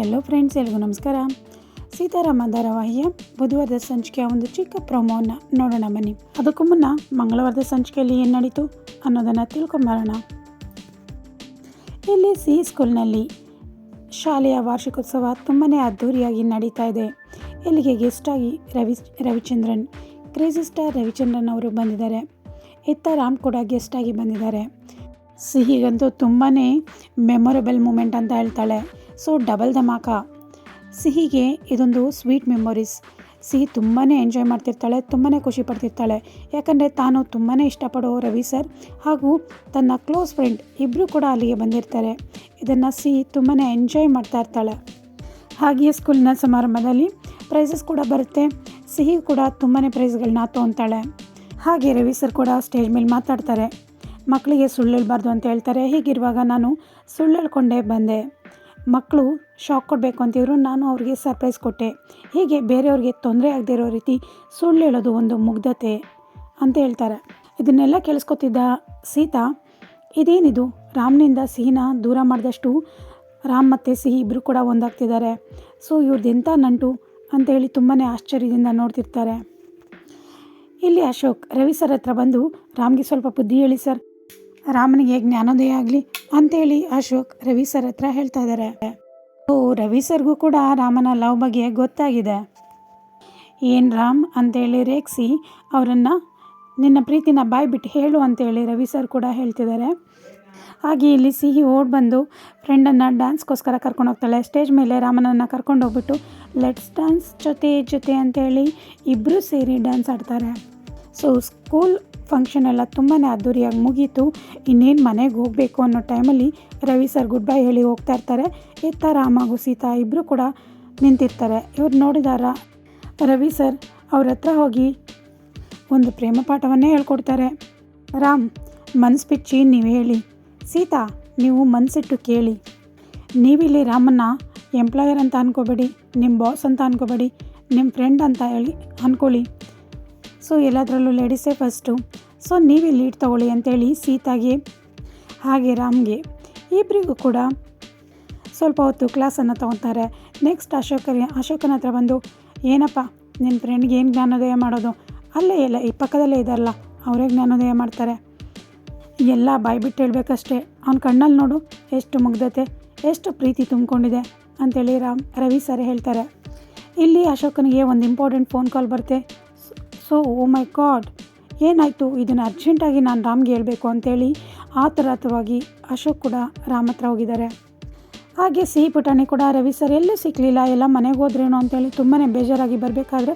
Hello friends ಎಲ್ರಿಗೂ ನಮಸ್ಕಾರ. ಸೀತಾರಾಮ ಧಾರಾವಾಹಿಯ ಬುಧವಾರದ ಸಂಚಿಕೆಯ ಒಂದು ಚಿಕ್ಕ ಪ್ರೊಮೋನ ನೋಡೋಣ ಬನ್ನಿ. ಅದಕ್ಕೂ ಮುನ್ನ ಮಂಗಳವಾರದ ಸಂಚಿಕೆಯಲ್ಲಿ ಏನು ನಡೀತು ಅನ್ನೋದನ್ನು ತಿಳ್ಕೊಂಬರೋಣ. ಇಲ್ಲಿ ಸಿ ಸ್ಕೂಲ್ನಲ್ಲಿ ಶಾಲೆಯ ವಾರ್ಷಿಕೋತ್ಸವ ತುಂಬಾ ಅದ್ಧೂರಿಯಾಗಿ ನಡೀತಾ ಇದೆ. ಇಲ್ಲಿಗೆ ಗೆಸ್ಟಾಗಿ ರವಿ, ರವಿಚಂದ್ರನ್ ಕ್ರೇಜಿ ಸ್ಟಾರ್ ರವಿಚಂದ್ರನ್ ಅವರು ಬಂದಿದ್ದಾರೆ. ಇತ್ತ ರಾಮ್ ಕೂಡ ಗೆಸ್ಟಾಗಿ ಬಂದಿದ್ದಾರೆ. ಸಿಹಿಗಂತೂ ತುಂಬಾ ಮೆಮೊರಬಲ್ ಮೂಮೆಂಟ್ ಅಂತ ಹೇಳ್ತಾಳೆ. ಸೊ ಡಬಲ್ ಧಮಾಕ. ಸಿಹಿಗೆ ಇದೊಂದು ಸ್ವೀಟ್ ಮೆಮೊರೀಸ್. ಸಿಹಿ ತುಂಬಾ ಎಂಜಾಯ್ ಮಾಡ್ತಿರ್ತಾಳೆ ತುಂಬಾ ಖುಷಿ ಪಡ್ತಿರ್ತಾಳೆ. ಯಾಕಂದರೆ ತಾನು ತುಂಬಾ ಇಷ್ಟಪಡೋ ರವಿ ಸರ್ ಹಾಗೂ ತನ್ನ ಕ್ಲೋಸ್ ಫ್ರೆಂಡ್ ಇಬ್ಬರು ಕೂಡ ಅಲ್ಲಿಗೆ ಬಂದಿರ್ತಾರೆ. ಇದನ್ನು ಸಿಹಿ ತುಂಬಾ ಎಂಜಾಯ್ ಮಾಡ್ತಾ ಇರ್ತಾಳೆ. ಹಾಗೆಯೇ ಸ್ಕೂಲಿನ ಸಮಾರಂಭದಲ್ಲಿ ಪ್ರೈಸಸ್ ಕೂಡ ಬರುತ್ತೆ. ಸಿಹಿ ಕೂಡ ತುಂಬಾ ಪ್ರೈಸ್ಗಳನ್ನ ತೊಗೊತಾಳೆ. ಹಾಗೆ ರವಿ ಸರ್ ಕೂಡ ಸ್ಟೇಜ್ ಮೇಲೆ ಮಾತಾಡ್ತಾರೆ. ಮಕ್ಕಳಿಗೆ ಸುಳ್ಳು ಹೇಳ್ಬಾರ್ದು ಅಂತ ಹೇಳ್ತಾರೆ. ಹೀಗಿರುವಾಗ ನಾನು ಸುಳ್ಳು ಹೇಳ್ಕೊಂಡೇ ಬಂದೆ. ಮಕ್ಕಳು ಶಾಕ್ ಕೊಡಬೇಕು ಅಂತಿದ್ರು, ನಾನು ಅವ್ರಿಗೆ ಸರ್ಪ್ರೈಸ್ ಕೊಟ್ಟೆ. ಹೀಗೆ ಬೇರೆಯವ್ರಿಗೆ ತೊಂದರೆ ಆಗದೇ ಇರೋ ರೀತಿ ಸುಳ್ಳು ಹೇಳೋದು ಒಂದು ಮುಗ್ಧತೆ ಅಂತ ಹೇಳ್ತಾರೆ. ಇದನ್ನೆಲ್ಲ ಕೇಳಿಸ್ಕೊತಿದ್ದ ಸೀತಾ, ಇದೇನಿದು? ರಾಮ್ನಿಂದ ಸಿಹಿನ ದೂರ ಮಾಡಿದಷ್ಟು ರಾಮ್ ಮತ್ತು ಸಿಹಿ ಇಬ್ಬರು ಕೂಡ ಒಂದಾಗ್ತಿದ್ದಾರೆ. ಸೊ ಇವ್ರದ್ದು ಎಂಥ ನಂಟು ಅಂತೇಳಿ ತುಂಬಾ ಆಶ್ಚರ್ಯದಿಂದ ನೋಡ್ತಿರ್ತಾರೆ. ಇಲ್ಲಿ ಅಶೋಕ್, ರವಿ ಸರ್ ಹತ್ರ ಬಂದು, ರಾಮ್ಗೆ ಸ್ವಲ್ಪ ಬುದ್ಧಿ ಹೇಳಿ ಸರ್. ರಾಮನಿಗೆ ಜ್ಞಾನೋದಯ ಆಗಲಿ ಅಂತೇಳಿ ಅಶೋಕ್ ರವಿ ಸರ್ ಹತ್ರ ಹೇಳ್ತಾ ಇದ್ದಾರೆ ಓ, ರವಿ ಸರ್ಗೂ ಕೂಡ ರಾಮನ ಲವ್ ಬಗ್ಗೆ ಗೊತ್ತಾಗಿದೆ. ಏನು ರಾಮ್ ಅಂತೇಳಿ ರೇಗಿಸಿ ಅವರನ್ನು ನಿನ್ನ ಪ್ರೀತಿನ ಬಾಯ್ ಬಿಟ್ಟು ಹೇಳು ಅಂತೇಳಿ ರವಿ ಸರ್ ಕೂಡ ಹೇಳ್ತಿದ್ದಾರೆ ಹಾಗೆ ಇಲ್ಲಿ ಸಿಹಿ ಓಡ್ ಬಂದು ಫ್ರೆಂಡನ್ನು ಡ್ಯಾನ್ಸ್ಗೋಸ್ಕರ ಕರ್ಕೊಂಡು ಹೋಗ್ತಾಳೆ. ಸ್ಟೇಜ್ ಮೇಲೆ ರಾಮನನ್ನು ಕರ್ಕೊಂಡು ಹೋಗ್ಬಿಟ್ಟು ಲೆಟ್ಸ್ ಡ್ಯಾನ್ಸ್ ಜೊತೆ ಜೊತೆ ಅಂತೇಳಿ ಇಬ್ಬರು ಸೇರಿ ಡ್ಯಾನ್ಸ್ ಆಡ್ತಾರೆ. ಸೊ ಸ್ಕೂಲ್ ಫಂಕ್ಷನ್ ಎಲ್ಲ ತುಂಬಾ ಅದ್ದೂರಿಯಾಗಿ ಮುಗೀತು. ಇನ್ನೇನು ಮನೆಗೆ ಹೋಗಬೇಕು ಅನ್ನೋ ಟೈಮಲ್ಲಿ ರವಿ ಸರ್ ಗುಡ್ ಬೈ ಹೇಳಿ ಹೋಗ್ತಾ ಇರ್ತಾರೆ. ಎತ್ತ ರಾಮ ಹಾಗೂ ಸೀತಾ ಇಬ್ಬರು ಕೂಡ ನಿಂತಿರ್ತಾರೆ. ಇವ್ರು ನೋಡಿದಾರ ರವಿ ಸರ್ ಅವ್ರ ಹತ್ರ ಹೋಗಿ ಒಂದು ಪ್ರೇಮ ಪಾಠವನ್ನೇ ಹೇಳ್ಕೊಡ್ತಾರೆ. ರಾಮ್, ಮನ್ಸು ಬಿಚ್ಚಿ ನೀವು ಹೇಳಿ. ಸೀತಾ, ನೀವು ಮನಸ್ಸಿಟ್ಟು ಕೇಳಿ. ನೀವಿಲ್ಲಿ ರಾಮನ್ನ ಎಂಪ್ಲಾಯರ್ ಅಂತ ಅನ್ಕೋಬೇಡಿ ನಿಮ್ಮ ಬಾಸ್ ಅಂತ ಅನ್ಕೋಬೇಡಿ ನಿಮ್ಮ ಫ್ರೆಂಡ್ ಅಂತ ಹೇಳಿ ಅಂದ್ಕೊಳ್ಳಿ ಸೊ ಎಲ್ಲದರಲ್ಲೂ ಲೇಡೀಸೇ ಫಸ್ಟು. ಸೊ ನೀವೇ ಲೀಡ್ ತೊಗೊಳ್ಳಿ ಅಂತೇಳಿ ಸೀತಾಗೆ, ಹಾಗೆ ರಾಮ್ಗೆ. ಇಬ್ಬರಿಗೂ ಕೂಡ ಸ್ವಲ್ಪ ಹೊತ್ತು ಕ್ಲಾಸನ್ನು ತೊಗೊತಾರೆ. ನೆಕ್ಸ್ಟ್ ಅಶೋಕರಿ, ಅಶೋಕನ ಹತ್ರ ಬಂದು, ಏನಪ್ಪ ನಿನ್ನ ಫ್ರೆಂಡ್ಗೆ ಏನು ಜ್ಞಾನೋದಯ ಮಾಡೋದು? ಅಲ್ಲೇ ಎಲ್ಲ, ಈ ಪಕ್ಕದಲ್ಲೇ ಇದ್ದಾರಲ್ಲ ಅವರೇ ಜ್ಞಾನೋದಯ ಮಾಡ್ತಾರೆ. ಎಲ್ಲ ಬಾಯ್ಬಿಟ್ಟು ಹೇಳಬೇಕಷ್ಟೇ. ಅವ್ನ ಕಣ್ಣಲ್ಲಿ ನೋಡು, ಎಷ್ಟು ಮುಗ್ಧತೆ, ಎಷ್ಟು ಪ್ರೀತಿ ತುಂಬಿಕೊಂಡಿದೆ ಅಂತೇಳಿ ರಾಮ್, ರವಿ ಸರ್ ಹೇಳ್ತಾರೆ. ಇಲ್ಲಿ ಅಶೋಕನಿಗೆ ಒಂದು ಇಂಪಾರ್ಟೆಂಟ್ ಫೋನ್ ಕಾಲ್ ಬರುತ್ತೆ. ಸೊ ಓ ಮೈ ಗಾಡ್ ಏನಾಯಿತು? ಇದನ್ನು ಅರ್ಜೆಂಟಾಗಿ ನಾನು ರಾಮ್ಗೆ ಹೇಳಬೇಕು ಅಂತೇಳಿ ಆತುರಾತವಾಗಿ ಅಶೋಕ್ ಕೂಡ ರಾಮ್ ಹತ್ರ ಹೋಗಿದ್ದಾರೆ. ಹಾಗೆ ಸಿಹಿ ಪುಟಾಣಿ ಕೂಡ ರವಿ ಸರ್ ಎಲ್ಲೂ ಸಿಕ್ಕಲಿಲ್ಲ ಎಲ್ಲ ಮನೆಗೆ ಹೋದ್ರೇನೋ ಅಂತೇಳಿ ತುಂಬಾ ಬೇಜಾರಾಗಿ ಬರಬೇಕಾದ್ರೆ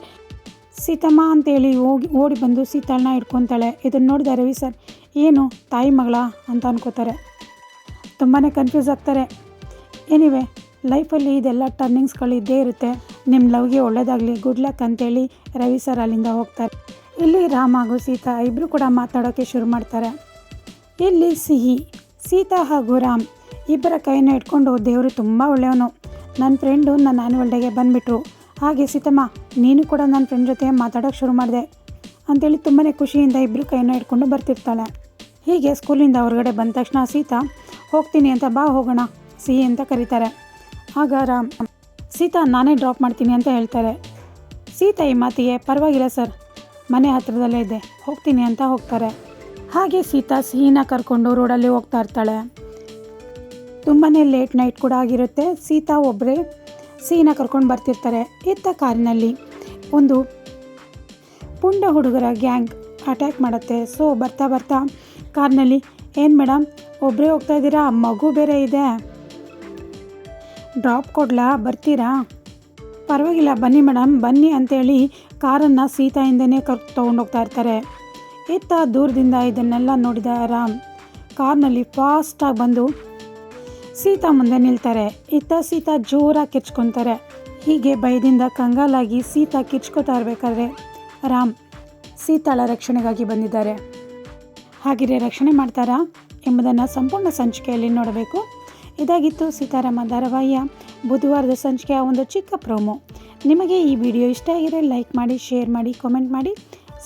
ಸೀತಮ್ಮ ಅಂತೇಳಿ ಹೋಗಿ, ಓಡಿ ಬಂದು ಸೀತಾಳನ್ನ ಹಿಡ್ಕೊತಾಳೆ. ಇದನ್ನು ನೋಡಿದ ರವಿ ಸರ್ ಏನು ತಾಯಿ ಮಗಳ ಅಂತ ಅನ್ಕೋತಾರೆ. ತುಂಬಾ ಕನ್ಫ್ಯೂಸ್ ಆಗ್ತಾರೆ. ಎನಿವೆ ಲೈಫಲ್ಲಿ ಇದೆಲ್ಲ ಟರ್ನಿಂಗ್ಸ್ಗಳು ಇದ್ದೇ ಇರುತ್ತೆ. ನಿಮ್ಮ ಲವ್ಗೆ ಒಳ್ಳೇದಾಗಲಿ, ಗುಡ್ ಲಕ್ ಅಂತೇಳಿ ರವಿ ಸರ್ ಅಲ್ಲಿಂದ ಹೋಗ್ತಾರೆ. ಇಲ್ಲಿ ರಾಮ್ ಹಾಗೂ ಸೀತಾ ಇಬ್ಬರು ಕೂಡ ಮಾತಾಡೋಕ್ಕೆ ಶುರು ಮಾಡ್ತಾರೆ. ಇಲ್ಲಿ ಸಿಹಿ, ಸೀತಾ ಹಾಗೂ ರಾಮ್ ಇಬ್ಬರ ಕೈನ ಇಟ್ಕೊಂಡು ದೇವರು ತುಂಬ ಒಳ್ಳೆಯವನು. ನನ್ನ ಫ್ರೆಂಡು ನನ್ನ ಆ್ಯನ್ಯುವಲ್ ಡೇಗೆ ಬಂದುಬಿಟ್ರು. ಹಾಗೆ ಸೀತಮ್ಮ, ನೀನು ಕೂಡ ನನ್ನ ಫ್ರೆಂಡ್ ಜೊತೆ ಮಾತಾಡೋಕ್ಕೆ ಶುರು ಮಾಡಿದೆ ಅಂತೇಳಿ ತುಂಬಾ ಖುಷಿಯಿಂದ ಇಬ್ಬರು ಕೈನ ಇಟ್ಕೊಂಡು ಬರ್ತಿರ್ತಾಳೆ. ಹೀಗೆ ಸ್ಕೂಲಿಂದ ಹೊರಗಡೆ ಬಂದ ತಕ್ಷಣ ಸೀತಾ, ಹೋಗ್ತೀನಿ ಅಂತ ಬಾ ಹೋಗೋಣ, ಸಿಹಿ ಅಂತ ಕರೀತಾರೆ. ಆಗ ರಾಮ್ ಸೀತಾ ನಾನೇ ಡ್ರಾಪ್ ಮಾಡ್ತೀನಿ ಅಂತ ಹೇಳ್ತಾರೆ. ಸೀತಾ ಈ ಮಾತಿಗೆ, ಪರವಾಗಿಲ್ಲ ಸರ್. ಮನೆ ಹತ್ತಿರದಲ್ಲೇ ಇದೆ. ಹೋಗ್ತೀನಿ ಅಂತ ಹೋಗ್ತಾರೆ. ಹಾಗೆ ಸೀತಾ ಸಿಹಿನ ಕರ್ಕೊಂಡು ರೋಡಲ್ಲಿ ಹೋಗ್ತಾ ಇರ್ತಾಳೆ. ತುಂಬಾ ಲೇಟ್ ನೈಟ್ ಕೂಡ ಆಗಿರುತ್ತೆ. ಸೀತಾ ಒಬ್ಬರೇ ಸಿಹಿನ ಕರ್ಕೊಂಡು ಬರ್ತಿರ್ತಾರೆ. ಇತ್ತ ಕಾರಿನಲ್ಲಿ ಒಂದು ಪುಂಡ ಹುಡುಗರ ಗ್ಯಾಂಗ್ ಅಟ್ಯಾಕ್ ಮಾಡುತ್ತೆ. ಸೊ ಬರ್ತಾ ಬರ್ತಾ ಕಾರ್ನಲ್ಲಿ, ಏನು ಮೇಡಮ್ ಒಬ್ಬರೇ ಹೋಗ್ತಾ ಇದ್ದೀರಾ? ಮಗು ಬೇರೆ ಇದೆ. ಡ್ರಾಪ್ ಕೊಡ್ಲಾ? ಬರ್ತೀರಾ? ಪರವಾಗಿಲ್ಲ, ಬನ್ನಿ ಮೇಡಮ್ ಬನ್ನಿ ಅಂತೇಳಿ ಕಾರನ್ನು ಸೀತಾಯಿಂದನೇ ಕರ್ ತೊಗೊಂಡೋಗ್ತಾ ಇರ್ತಾರೆ. ಇತ್ತ ದೂರದಿಂದ ಇದನ್ನೆಲ್ಲ ನೋಡಿದ ರಾಮ್, ಕಾರ್ನಲ್ಲಿ ಫಾಸ್ಟಾಗಿ ಬಂದು ಸೀತಾ ಮುಂದೆ ನಿಲ್ತಾರೆ. ಇತ್ತ ಸೀತಾ ಜೋರಾಗಿ ಕಿಚ್ಕೊತಾರೆ. ಹೀಗೆ ಭಯದಿಂದ ಕಂಗಾಲಾಗಿ ಸೀತಾ ಕಿಚ್ಕೋತಾ ಇರಬೇಕಾದ್ರೆ ರಾಮ್ ಸೀತಾಳ ರಕ್ಷಣೆಗಾಗಿ ಬಂದಿದ್ದಾರೆ. ಹಾಗಿದ್ರೆ ರಕ್ಷಣೆ ಮಾಡ್ತಾರಾ ಎಂಬುದನ್ನು ಸಂಪೂರ್ಣ ಸಂಚಿಕೆಯಲ್ಲಿ ನೋಡಬೇಕು. ಇದಾಗಿತ್ತು ಸೀತಾರಾಮ ಧಾರಾವಾಹಿಯ ಬುಧವಾರದ ಸಂಚಿಕೆಯ ಒಂದು ಚಿಕ್ಕ ಪ್ರೋಮೋ. ನಿಮಗೆ ಈ ವಿಡಿಯೋ ಇಷ್ಟ ಆಗಿದೆ ಲೈಕ್ ಮಾಡಿ, ಶೇರ್ ಮಾಡಿ ಕಾಮೆಂಟ್ ಮಾಡಿ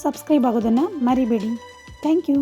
ಸಬ್ಸ್ಕ್ರೈಬ್ ಆಗೋದನ್ನು ಮರಿಬೇಡಿ. Thank you